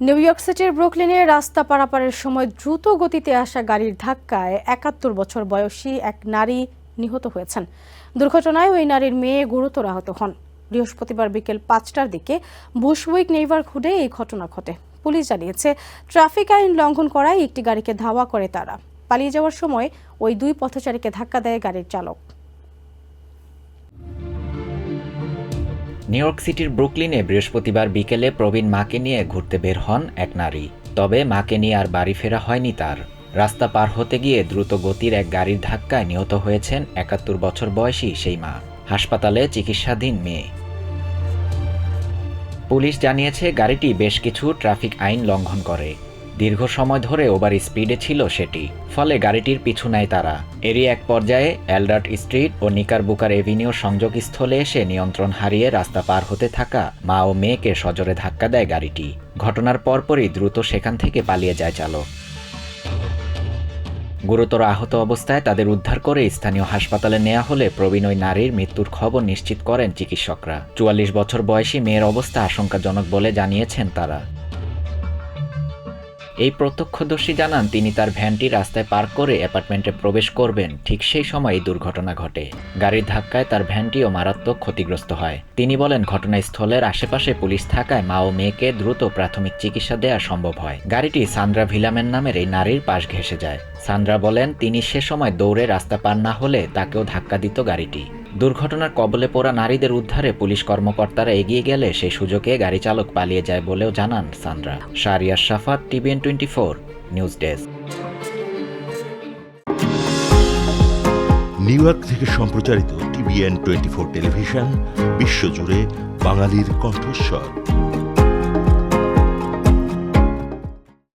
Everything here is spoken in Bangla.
নিউ ইয়র্ক সিটির ব্রুকলিনে রাস্তা পারাপারের সময় দ্রুত গতিতে আসা গাড়ির ধাক্কায় একাত্তর বছর বয়সী এক নারী নিহত হয়েছেন। দুর্ঘটনায় ওই নারীর মেয়ে গুরুতর আহত হন। বৃহস্পতিবার বিকেল পাঁচটার দিকে বুশউইক নেইবারহুডে এই ঘটনা ঘটে। পুলিশ জানিয়েছে, ট্রাফিক আইন লঙ্ঘন করায় একটি গাড়িকে ধাওয়া করে তারা। পালিয়ে যাওয়ার সময় ওই দুই পথচারীকে ধাক্কা দেয় গাড়ির চালক। নিউ ইয়র্ক সিটির ব্রুকলিনে বৃহস্পতিবার বিকেলে প্রবীণ মাকে নিয়ে ঘুরতে বের হন এক নারী। তবে মাকে নিয়ে আর বাড়ি ফেরা হয়নি তার। রাস্তা পার হতে গিয়ে দ্রুত গতির এক গাড়ির ধাক্কায় নিহত হয়েছেন একাত্তর বছর বয়সী সেই মা, হাসপাতালে চিকিৎসাধীন মেয়ে। পুলিশ জানিয়েছে, গাড়িটি বেশ কিছু ট্রাফিক আইন লঙ্ঘন করে। দীর্ঘ সময় ধরে ওভার স্পিডে ছিল সেটি, ফলে গাড়িটির পিছু নেয় তারা। এরই এক পর্যায়ে এলডার্ট স্ট্রিট ও নিকারবুকার এভিনিউ সংযোগস্থলে এসে নিয়ন্ত্রণ হারিয়ে রাস্তা পার হতে থাকা মা ও মেয়েকে সজোরে ধাক্কা দেয় গাড়িটি। ঘটনার পরপরই দ্রুত সেখান থেকে পালিয়ে যায় চালক। গুরুতর আহত অবস্থায় তাদের উদ্ধার করে স্থানীয় হাসপাতালে নেওয়া হলে প্রবীণ ওই নারীর মৃত্যুর খবর নিশ্চিত করেন চিকিৎসকরা। চুয়াল্লিশ বছর বয়সী মেয়ের অবস্থা আশঙ্কাজনক বলে জানিয়েছেন তারা। এই প্রত্যক্ষদর্শী জানান, তিনি তার ভ্যানটি রাস্তায় পার্ক করে অ্যাপার্টমেন্টে প্রবেশ করবেন। ঠিক সেই সময় দুর্ঘটনা ঘটে। গাড়ির ধাক্কায় তার ভ্যানটিও মারাত্মক ক্ষতিগ্রস্ত হয়। তিনি বলেন, ঘটনাস্থলের আশেপাশে পুলিশ থাকায় মা ও মেয়েকে দ্রুত প্রাথমিক চিকিৎসা দেওয়া সম্ভব হয়। গাড়িটি সান্দ্রা ভিলামেন নামের এই নারীর পাশ ঘেঁষে যায়। সান্দ্রা বলেন, তিনি সে সময় দৌড়ে রাস্তা পার না হলে তাকেও ধাক্কা দিত গাড়িটি। দুর্ঘটনার কবলে পড়া নারীদের উদ্ধারে পুলিশ কর্মকর্তারা এগিয়ে গেলে সেই সুযোগে গাড়ি চালক পালিয়ে যায় বলেও জানান Sandra Shariar Safat TVN twenty four news desk. New York থেকে সম্প্রচারিত টিভিএন টোয়েন্টি ফোর টেলিভিশন বিশ্বজুড়ে বাঙালির কণ্ঠস্বর।